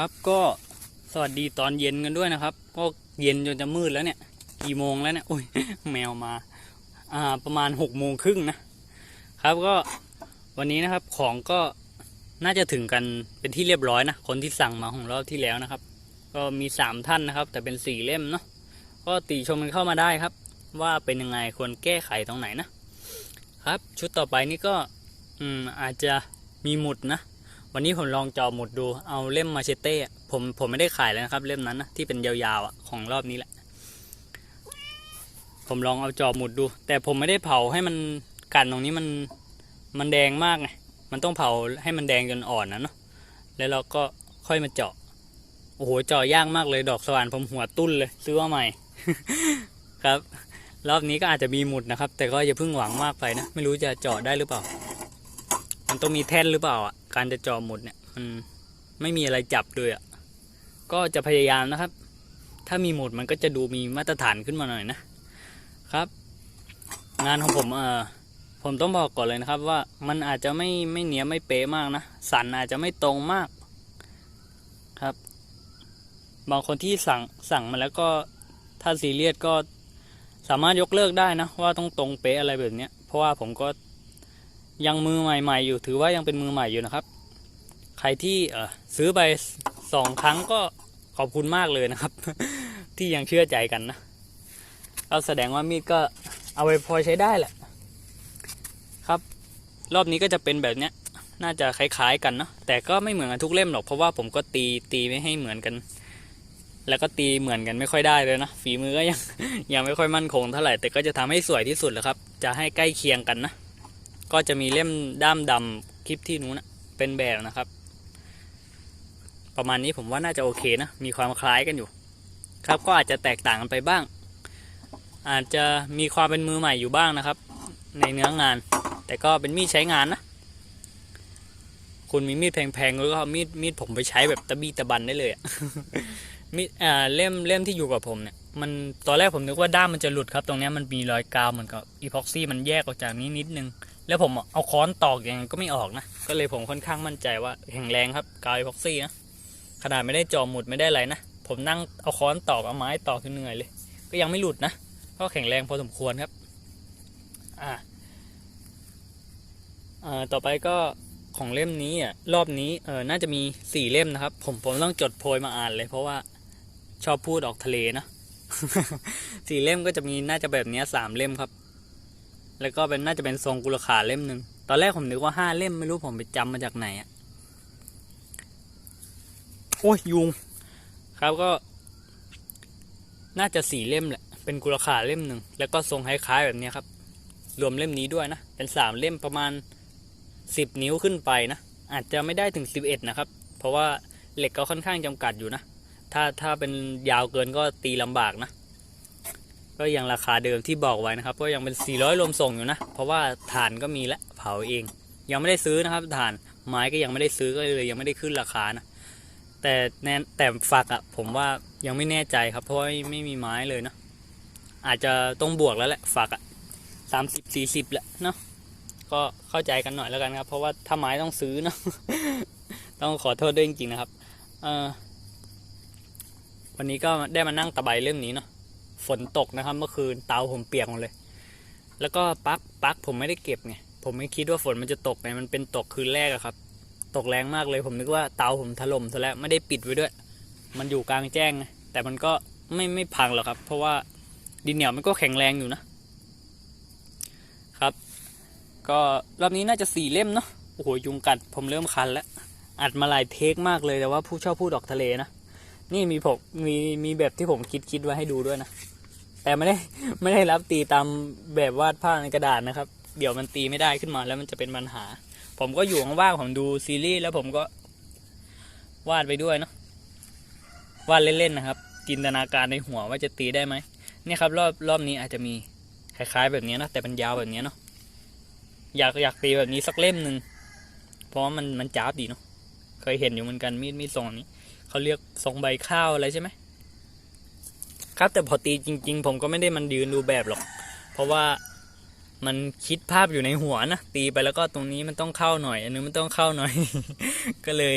ครับก็สวัสดีตอนเย็นกันด้วยนะครับ ก็เย็นจนจะมืดแล้วเนี่ย กี่โมงแล้วเนี่ยโอ้ยแมวมา อ่าประมาณหกโมงครึ่งนะครับก็วันนี้นะครับของก็น่าจะถึงกันเป็นที่เรียบร้อยนะคนที่สั่งมาของรอบที่แล้วนะครับ ก็มีสามท่านนะครับ แต่เป็นสี่เล่มเนาะก็ติชมกันเข้ามาได้ครับ ว่าเป็นยังไงควรแก้ไขตรงไหนนะครับ ชุดต่อไปนี่ก็อืมอาจจะมีหมุดนะ วันนี้ผมลองจอหมุดดูเอาเล่มมาเชเต้ผมผมไม่ได้ขายแล้วนะครับ เล่มนั้นนะที่เป็นยาวๆอะของรอบนี้แหละ ผมลองเอาจอหมุดดู แต่ผมไม่ได้เผาให้มันกันตรงนี้มันมันแดงมากไงมันต้องเผาให้มันแดงจนอ่อนนะเนาะแล้วเราก็ค่อยมาเจาะโอ้โหเจาะยากมากเลยดอกสว่านผมหัวตุ้นเลย ซื้อมาใหม่ครับ รอบนี้ก็อาจจะมีหมุดนะครับ แต่ก็อย่าเพิ่งหวังมากไปนะ ไม่รู้จะเจาะได้หรือเปล่า มันต้องมีแท่นหรือเปล่าอะ การจะจาะหมดเนี่ยมันไม่มีอะไรจับด้วยอะก็จะพยายามนะครับ ถ้ามีหมดมันก็จะดูมีมาตรฐานขึ้นมาหน่อยนะครับ งานของผมเออผมต้องบอกก่อนเลยนะครับว่ามันอาจจะไม่ไม่เนียบไม่เป๊ะมากนะ สันอาจจะไม่ตรงมากครับ บางคนที่สั่งสั่งมาแล้วก็ถ้าซีเรียสก็สามารถยกเลิกได้นะว่าต้องตรงเป๊ะอะไรแบบเนี้ยเพราะว่าผมก็ ยังมือใหม่ ๆ อยู่ถือว่ายังเป็นมือใหม่อยู่นะครับ ใครที่เออซื้อไปสองครั้งก็ขอบคุณมากเลยนะครับ ที่ยังเชื่อใจกันนะก็แสดงว่ามีดก็เอาไปพอใช้ได้แหละ ครับ รอบนี้ก็จะเป็นแบบเนี้ย น่าจะคล้ายๆกันเนาะแต่ก็ไม่เหมือนกันทุกเล่มหรอกเพราะว่าผมก็ตีตีไม่ให้เหมือนกัน แล้วก็ตีเหมือนกันไม่ค่อยได้เลยนะฝีมือก็ยังยังไม่ค่อยมั่นคงเท่าไหร่แต่ก็จะทำให้สวยที่สุดแหละครับ จะให้ใกล้เคียงกันนะ ก็จะมีเล่มด้ามดำคลิปที่นู้นเป็นแบบนะครับ ประมาณนี้ผมว่าน่าจะโอเคนะ มีความคล้ายกันอยู่ ครับก็อาจจะแตกต่างกันไปบ้าง อาจจะมีความเป็นมือใหม่อยู่บ้างนะครับ ในเนื้องาน แต่ก็เป็นมีดใช้งานนะ คุณมีมีดแพงๆแล้วก็เอามีดมีดผมไปใช้แบบตะบีตะบันได้เลยอะมีดอ่าเล่มเล่มที่อยู่กับผมเนี่ยมันตอนแรกผมนึกว่าด้ามมันจะหลุดครับ ตรงนี้มันมีรอยกาวเหมือนกับอีพ็อกซี่มันแยกออกจากนี้นิดนึง แล้วผมเอาค้อนตอกยังไงก็ไม่ออกนะ ก็เลยผมค่อนข้างมั่นใจว่าแข็งแรงครับกาวพ็อกซี่นะขนาดไม่ได้จอหมุดไม่ได้อะไรนะ ผมนั่งเอาค้อนตอกเอาไม้ตอกจนเหนื่อยเลย ก็ยังไม่หลุดนะก็แข็งแรงพอสมควรครับอ่าอ่าต่อไปก็ของเล่มนี้อะรอบนี้เออน่าจะมีสี่เล่มนะครับ ผมผมต้องจดโพยมาอ่านเลย เพราะว่าชอบพูดออกทะเลนะสี่เล่มก็จะมีน่าจะแบบนี้สามเล่มครับ แล้วก็เป็นน่าจะเป็นทรงกุลขาเล่มหนึ่งตอนแรกผมนึกว่าห้าเล่มไม่รู้ผมไปจำมาจากไหนอะโอ้ยยุง ครับก็ น่าจะสี่เล่มแหละ เป็นกุลขาเล่มหนึ่งแล้วก็ทรงคล้ายๆแบบเนี้ยครับ รวมเล่มนี้ด้วยนะ เป็นสามเล่มประมาณสิบนิ้วขึ้นไปนะ อาจจะไม่ได้ถึงสิบเอ็ดนะครับ เพราะว่าเหล็กก็ค่อนข้างจำกัดอยู่นะ ถ้าถ้าเป็นยาวเกินก็ตีลำบากนะ ก็ยังราคาเดิมที่บอกไว้นะครับ ก็ยังเป็นสี่ร้อยรวมส่งอยู่นะ เพราะว่าฐานก็มีและเผาเอง ยังไม่ได้ซื้อนะครับฐานไม้ก็ยังไม่ได้ซื้อก็เลยยังไม่ได้ขึ้นราคานะ แต่แน่แต่ฝักอะผมว่ายังไม่แน่ใจครับ เพราะไม่ไม่มีไม้เลยเนาะอาจจะต้องบวกแล้วแหละฝักอะสามสิบสี่สิบแหละเนาะก็เข้าใจกันหน่อยแล้วกันครับ เพราะว่าถ้าไม้ต้องซื้อเนาะต้องขอโทษด้วยจริงๆนะครับ เออวันนี้ก็ได้มานั่งตะไบเล่มนี้เนาะ ฝนตกนะครับเมื่อคืนเตาผมเปียกหมดเลย แล้วก็ปลั๊กปลั๊กผมไม่ได้เก็บไงผมไม่คิดว่าฝนมันจะตกไงมันเป็นตกคืนแรกอะครับ ตกแรงมากเลย ผมนึกว่าเตาผมถล่มซะแล้วไม่ได้ปิดไว้ด้วย มันอยู่กลางแจ้งไงแต่มันก็ไม่ไม่พังหรอกครับ เพราะว่าดินเหนียวมันก็แข็งแรงอยู่นะครับ ก็รอบนี้น่าจะสี่เล่มเนาะโอ้โหยุงกัดผมเริ่มคันแล้วอัดมาหลายเทคมากเลยแต่ว่าผู้ชอบพูดออกทะเลนะนี่มีผมมีมีแบบที่ผมคิดคิดไว้ให้ดูด้วยนะ แต่ไม่ได้ไม่ได้รับตีตามแบบวาดภาพในกระดาษนะครับ เดี๋ยวมันตีไม่ได้ขึ้นมาแล้วมันจะเป็นปัญหา ผมก็อยู่ว่างๆผมดูซีรีส์แล้วผมก็วาดไปด้วยเนาะวาดเล่นๆนะครับ จินตนาการในหัวว่าจะตีได้ไหมเนี่ยครับรอบรอบนี้อาจจะมีคล้ายๆ แบบนี้นะแต่เป็นยาวแบบนี้เนาะอยากอยากตีแบบนี้สักเล่มหนึ่งเพราะว่ามันมันจ้าบดีเนาะเคยเห็นอยู่เหมือนกันมีดมีดทรงนี้เขาเรียกทรงใบข้าวอะไรใช่ไหม ครับแต่พอตีจริง ๆ ผมก็ไม่ได้มันยืนดูแบบหรอก เพราะว่ามันคิดภาพอยู่ในหัวนะตีไปแล้วก็ตรงนี้มันต้องเข้าหน่อย อันนี้มันต้องเข้าหน่อย ก็เลย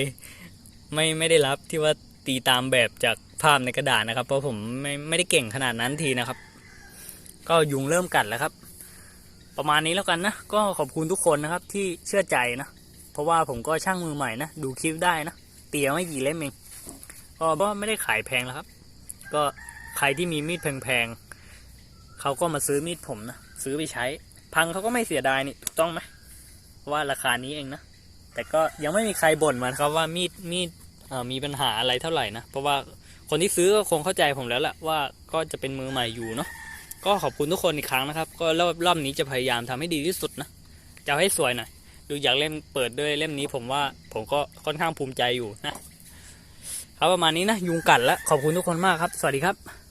ไม่ไม่ได้รับที่ว่าตีตามแบบจากภาพในกระดาษนะครับ เพราะผมไม่ไม่ได้เก่งขนาดนั้นทีนะครับ ก็ยุงเริ่มกัดแล้วครับ ประมาณนี้แล้วกันนะ ก็ขอบคุณทุกคนนะครับที่เชื่อใจนะ เพราะว่าผมก็ช่างมือใหม่นะดูคลิปได้นะเตียไม่กี่เล่มเองก็ไม่ได้ขายแพงแล้วครับ ก็ ใครที่มีมีดแพงๆเขาก็มาซื้อมีดผมนะซื้อไปใช้ พังเขาก็ไม่เสียดายนี่ถูกต้องไหมว่าราคานี้เองนะแต่ก็ยังไม่มีใครบ่นมานครับว่ามีดมีดมีปัญหาอะไรเท่าไหร่นะเพราะว่าคนที่ซื้อก็คงเข้าใจผมแล้วแหละว่าก็จะเป็นมือใหม่อยู่เนาะก็ขอบคุณทุกคนอีกครั้งนะครับ ก็รอบรอบนี้จะพยายามทำให้ดีที่สุดนะจะให้สวยหน่อยดูอยากเล่มเปิดด้วยเล่มนี้ผมว่าผมก็ค่อนข้างภูมิใจอยู่นะครับประมาณนี้นะยุงกัดแล้วขอบคุณทุกคนมากครับ สวัสดีครับ